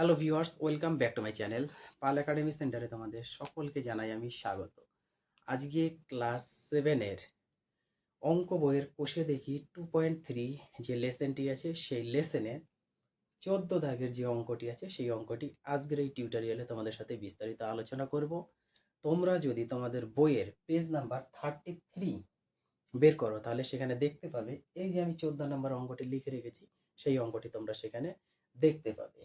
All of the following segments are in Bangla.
Hello viewers welcome back to my channel Pal academy সেন্টারে তোমাদের সকলকে জানাই আমি স্বাগত। আজকে ক্লাস সেভেনের অঙ্ক বইয়ের কোষে দেখি টু পয়েন্ট থ্রি যে লেসেনটি আছে, সেই লেসেনে চোদ্দ দাগের যে অঙ্কটি আছে, সেই অঙ্কটি আজকের এই টিউটোরিয়ালে তোমাদের সাথে বিস্তারিত আলোচনা করব। তোমরা যদি তোমাদের বইয়ের পেজ নাম্বার থার্টি থ্রি বের করো, তাহলে সেখানে দেখতে পাবে, এই যে আমি চোদ্দ নাম্বার অঙ্কটি লিখে রেখেছি, সেই অঙ্কটি তোমরা সেখানে দেখতে পাবে।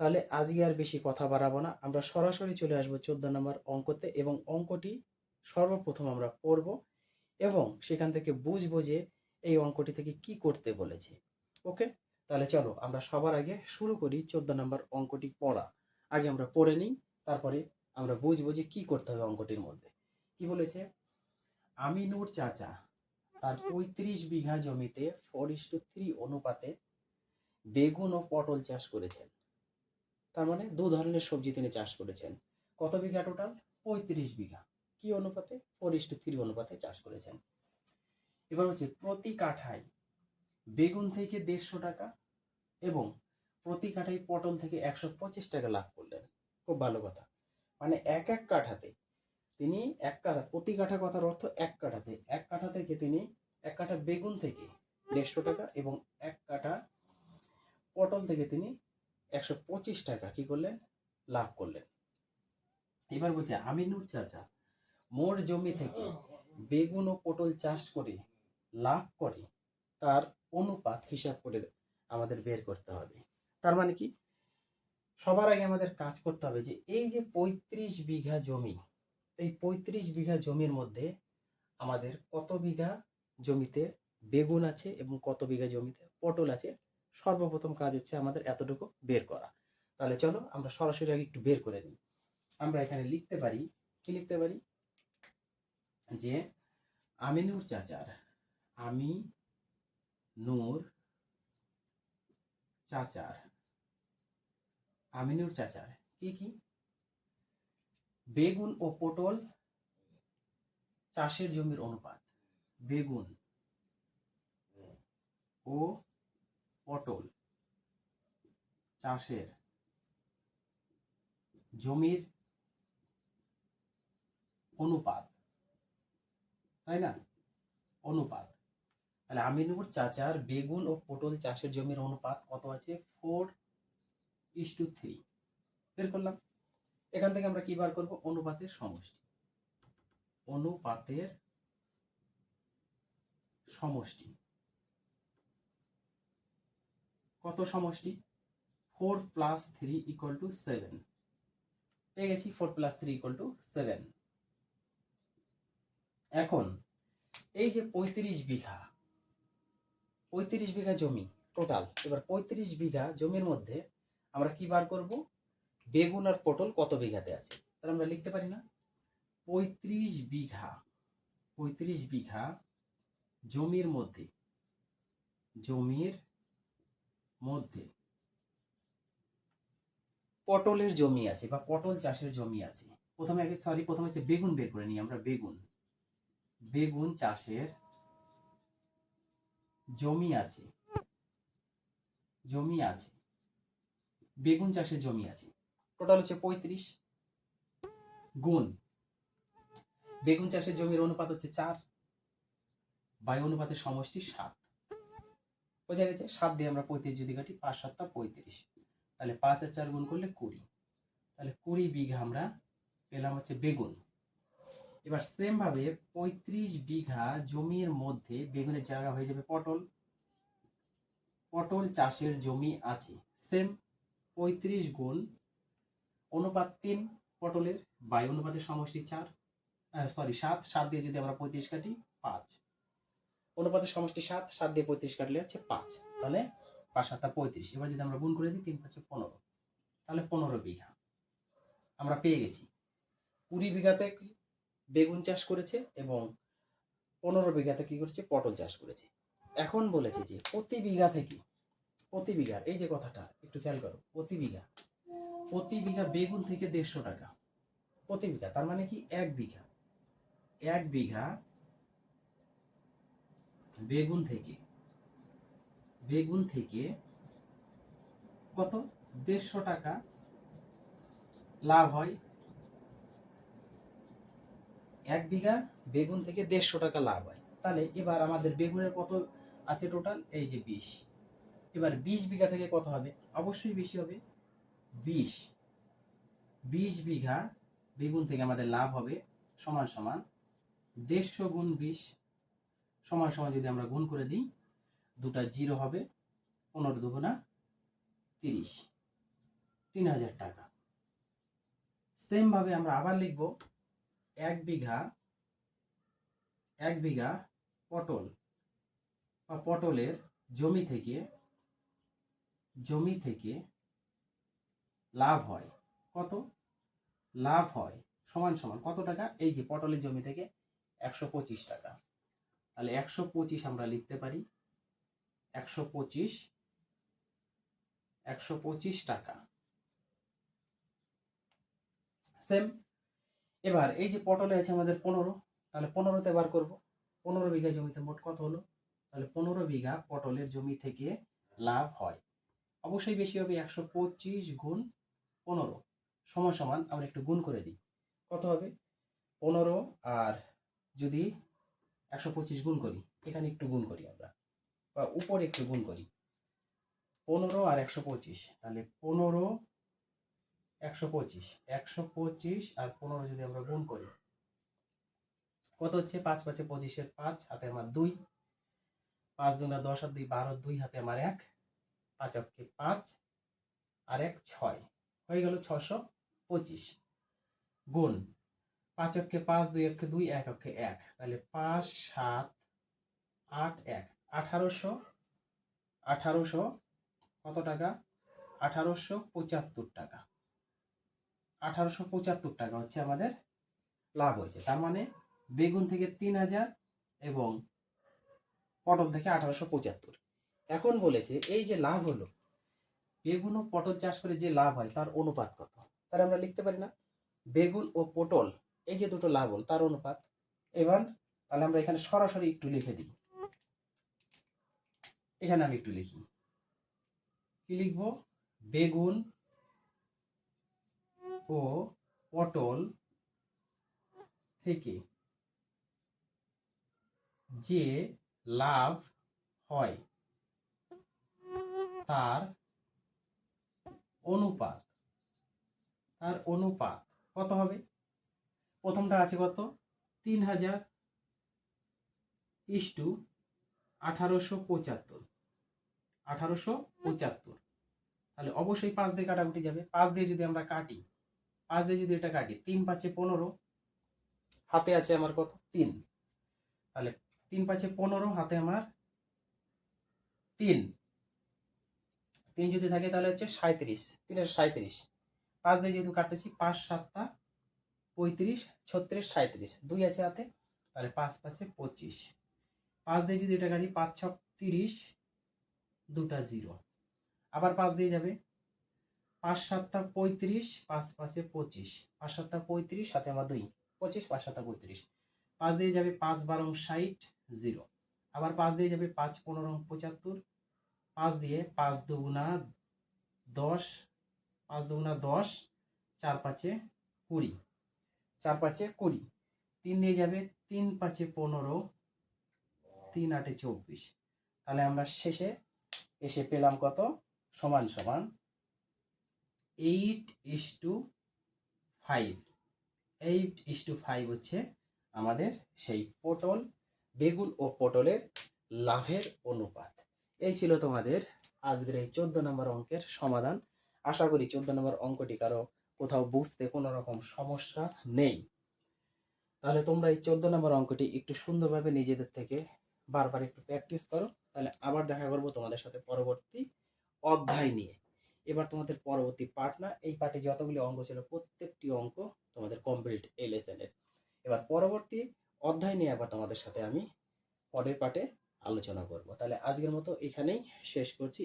তাহলে আজকে আর বেশি কথা বাড়াবো না। আমরা সরাসরি চলে আসব চোদ্দ নম্বর অঙ্কতে এবং অঙ্কটি সর্বপ্রথম আমরা পড়ব এবং সেখান থেকে বুঝব যে এই অঙ্কটি থেকে কি করতে বলেছে। ওকে? তাহলে চলো আমরা সবার আগে শুরু করি চোদ্দ নম্বর অঙ্কটি পড়া। আগে আমরা পড়ে নিই, তারপরে আমরা বুঝব যে কি করতে হবে অঙ্কটির মধ্যে। কি বলেছে? আমিনুর চাচা তার পঁয়ত্রিশ বিঘা জমিতে ফোর থ্রি অনুপাতে বেগুন ও পটল চাষ করেছেন। তার মানে দু ধরনের সবজি তিনি চাষ করেছেন। কত বিঘা টোটাল পঁয়ত্রিশ বিঘা। কি অনুপাতে? ফোর ইস টু থ্রি অনুপাতে চাষ করেছেন। এবার হচ্ছে প্রতি কাঠায় বেগুন থেকে দেড়শো টাকা এবং প্রতি কাঠায় পটল থেকে একশো পঁচিশ টাকা লাভ করলেন। খুব ভালো কথা। মানে এক এক কাঠাতে তিনি এক কাঠা, প্রতি কাঠা কথার অর্থ এক কাঠাতে। এক কাঠা থেকে তিনি, এক কাঠা বেগুন থেকে দেড়শো টাকা এবং এক কাঠা পটল থেকে তিনি একশো পঁচিশ টাকা কি করলেন? লাভ করলেন। এবার বলছে, আমিনুর চাচা, মোর জমি থেকে বেগুন ও পটল চাষ করে লাভ করে, তার অনুপাত হিসাব করে আমাদের বের করতে হবে। তার মানে কি? সবার আগে আমাদের কাজ করতে হবে যে, এই যে পঁয়ত্রিশ বিঘা জমি, এই পঁয়ত্রিশ বিঘা জমির মধ্যে আমাদের কত বিঘা জমিতে বেগুন আছে এবং কত বিঘা জমিতে পটল আছে? সর্বপ্রথম কাজ হচ্ছে আমাদের এতটুকু বের করা। তাহলে চলো আমরা সরাসরি আগে একটু বের করে নিই। আমরা এখানে লিখতে পারি, কি লিখতে পারি? যে আমিনুর চাচার আমি নূর চাচার, আমিনুর চাচার, কি কি? বেগুন ও পটল চাষের জমির অনুপাত, বেগুন ও পটল চাষের জমির অনুপাত, তাই না? অনুপাত। তাহলে আমিনুর চাচার বেগুন ও পটল চাষের জমির অনুপাত কত আছে? ফোর ইস টু থ্রি বের করলাম। এখান থেকে আমরা কি বার করব? অনুপাতের সমষ্টি। অনুপাতের সমষ্টি। কত সমষ্টি? Four plus three equal to seven. পেয়ে গেছি four plus three equal to seven. এখন, এই যে পঁয়ত্রিশ বিঘা পঁয়ত্রিশ বিঘা জমি টোটাল এবার পঁয়ত্রিশ বিঘা জমির মধ্যে আমরা কি বার করব? বেগুন আর পটল কত বিঘাতে আছে? তাহলে আমরা লিখতে পারি না। পঁয়ত্রিশ বিঘা পঁয়ত্রিশ বিঘা জমির মধ্যে, জমির মধ্যে। পটলের জমি আছে বা পটল চাষের জমি আছে। প্রথমে আগে সরি প্রথমে হচ্ছে বেগুন বের করে নিই আমরা, বেগুন। বেগুন চাষের জমি আছে। জমি আছে। বেগুন চাষের জমি আছে। টোটাল হচ্ছে পঁয়ত্রিশ গুণ। বেগুন চাষের জমির অনুপাত হচ্ছে চার। বায়ু অনুপাতের সমষ্টি সাত। বোঝা গেছে, সাত দিয়ে আমরা পঁয়ত্রিশ যদি কাটি, পাঁচ সাতটা পঁয়ত্রিশ। তাহলে পাঁচ আর চার গুণ করলে কুড়ি। তাহলে কুড়ি বিঘা আমরা পেলাম হচ্ছে বেগুন। এবার সেম ভাবে পঁয়ত্রিশ বিঘা জমির মধ্যে বেগুনের জায়গা হয়ে যাবে পটল। পটল চাষের জমি আছে। সেম পঁয়ত্রিশ গুণ অনুপাত তিন পটলের, বায়ু অনুপাতের সমষ্টি চার সরি সাত সাত দিয়ে যদি আমরা পঁয়ত্রিশ কাটি, পাঁচ। অনুপাতের সমষ্টি সাত সাত দিয়ে পঁয়ত্রিশ কাটলে হচ্ছে পাঁচ। তাহলে পাঁচ, সাতটা পঁয়ত্রিশ। এবার যদি আমরা গুণ করে দিই, তিন পাঁচে পনেরো। তাহলে পনেরো বিঘা। আমরা পেয়ে গেছি। কুড়ি বিঘাতে বেগুন চাষ করেছে এবং পনেরো বিঘাতে কি করেছে? পটল চাষ করেছে। এখন বলেছে যে প্রতি বিঘা থেকে, প্রতি বিঘা, এই যে কথাটা, একটু খেয়াল করো, প্রতি বিঘা প্রতি বিঘা বেগুন থেকে দেড়শো টাকা। প্রতি বিঘা, তার মানে কি? এক বিঘা। এক বিঘা বেগুন থেকে বেগুন থেকে কত? দেড়শো টাকা লাভ হয়। এক বিঘা বেগুন থেকে দেড়শো টাকা লাভ হয়। তাহলে এবার আমাদের বেগুনের কত আছে টোটাল এই যে বিশ। এবার বিশ বিঘা থেকে কত হবে? অবশ্যই বেশি হবে। বিশ। বিশ বিঘা বেগুন থেকে আমাদের লাভ হবে সমান সমান দেড়শো গুণ বিশ সমান সমান যদি আমরা গুণ করে দিই, দুটা জিরো হবে, পনেরো দুগুণা তিরিশ। তিন হাজার টাকা। সেম ভাবে আমরা আবার লিখব, এক বিঘা এক বিঘা পটল বা পটলের জমি থেকে জমি থেকে লাভ হয়। কত? লাভ হয় সমান সমান। কত টাকা? এই যে পটলের জমি থেকে একশো পঁচিশ টাকা। তাহলে একশো পঁচিশ আমরা লিখতে পারি। একশো পঁচিশ একশো পঁচিশ টাকা। সেম। এবার এই যে পটলে আছে আমাদের পনেরো, তাহলে পনেরোতে বার করব। পনেরো বিঘা জমিতে মোট কত হলো? তাহলে পনেরো বিঘা পটলের জমি থেকে লাভ হয়। অবশ্যই বেশি হবে একশো পঁচিশ গুণ পনেরো। সমান সমান আমরা একটু গুণ করে দিই। কত হবে? পনেরো আর যদি একশো পঁচিশ গুণ করি, এখানে একটু গুণ করি আমরা, বা উপরে একটু গুণ করি। পনেরো আর একশো পঁচিশ, তাহলে পনেরো একশো পঁচিশ একশো পঁচিশ আর পনেরো যদি আমরা গুণ করি, কত হচ্ছে? পাঁচ পাঁচে পঁচিশের পাঁচ, হাতে আমার দুই, পাঁচ দুনা দশ আর দুই, বারো, দুই, হাতে আমার এক, পাঁচ অক্ষে পাঁচ, আর এক ছয়, হয়ে গেল ছশো পঁচিশ গুণ। পাঁচ অক্ষে পাঁচ, দুই অক্ষে দুই, এক অক্ষে এক। তাহলে পাঁচ, সাত, আট, এক। আঠারোশো আঠারোশো কত টাকা? আঠারোশো পঁচাত্তর টাকা। আঠারোশো পঁচাত্তর টাকা হচ্ছে আমাদের লাভ হয়েছে। তার মানে বেগুন থেকে তিন হাজার এবং পটল থেকে আঠারোশো পঁচাত্তর। এখন বলেছে, এই যে লাভ হলো, বেগুন ও পটল চাষ করে যে লাভ হয়, তার অনুপাত কত? তাহলে আমরা লিখতে পারি না। বেগুন ও পটল এই যে দুটো লাভ হল তার অনুপাত। এবার তাহলে আমরা এখানে সরাসরি একটু লিখে দিই। এখানে আমি একটু লিখি। কি লিখব? বেগুন ও পটল থেকে যে লাভ হয়, তার অনুপাত তার অনুপাত কত হবে? প্রথমটা আছে কত? তিন হাজার ইস্টু আঠারোশো পঁচাত্তর। আঠারোশো পঁচাত্তর। তাহলে অবশ্যই পাঁচ দিয়ে কাটাকুটি যাবে। পাঁচ দিয়ে যদি আমরা কাটি, পাঁচ দিয়ে যদি এটা কাটি, তিন পাঁচে পনেরো, হাতে আছে আমার কত? তিন। তাহলে তিন পাঁচে পনেরো, হাতে আমার তিন। তিন যদি থাকে তাহলে হচ্ছে সাঁত্রিশ তিনের সাঁত্রিশ পাঁচ দিয়ে যেহেতু কাটতেছি, পাঁচ সাতটা পঁয়ত্রিশ, ছত্রিশ সাঁত্রিশ দুই আছে হাতে, তাহলে পাঁচ পাঁচে পঁচিশ। পাঁচ দিয়ে যদি এটা কাটি পাঁচ ছক তিরিশ দুটা জিরো। আবার পাঁচ দিয়ে যাবে। পাঁচ সাতটা পঁয়ত্রিশ, পাঁচ পাঁচে পঁচিশ। পাঁচ সাতটা পঁয়ত্রিশ, সাথে আমার দুই। পঁচিশ, পাঁচ সাতটা পঁয়ত্রিশ। পাঁচ দিয়ে যাবে পাঁচ বারো ষাট, জিরো। আবার পাঁচ দিয়ে যাবে পাঁচ পনেরো পঁচাত্তর। পাঁচ দিয়ে পাঁচ দুগুণা দশ, পাঁচ দুগুণা দশ, চার পাঁচে কুড়ি। চার পাঁচে কুড়ি। তিন দিয়ে যাবে তিন পাঁচে পনেরো, তিন আটে চব্বিশ। তাহলে আমরা শেষে এসে পেলাম কত? সমান সমান eight is to five eight is to five হচ্ছে আমাদের সেই পটল, বেগুন ও পটলের লাভের অনুপাত। এই ছিল তোমাদের আজকের এই চোদ্দ নম্বর অঙ্কের সমাধান। আশা করি চোদ্দ নম্বর অঙ্কটি কারও কোথাও বুঝতে কোনো রকম সমস্যা নেই। তাহলে তোমরা এই চোদ্দ নম্বর অঙ্কটি একটু সুন্দরভাবে নিজেদের থেকে বারবার একটু প্র্যাকটিস করো, তাহলে আবার দেখা করব তোমাদের সাথে পরবর্তী অধ্যায় নিয়ে। এবার তোমাদের পরবর্তী পার্ট না, এই পার্টে যতগুলি অঙ্ক ছিল প্রত্যেকটি অঙ্ক তোমাদের কমপ্লিট এই লেসেনের এবার পরবর্তী অধ্যায় নিয়ে আবার তোমাদের সাথে আমি পরের পার্টে আলোচনা করব। তাহলে আজকের মতো এখানেই শেষ করছি।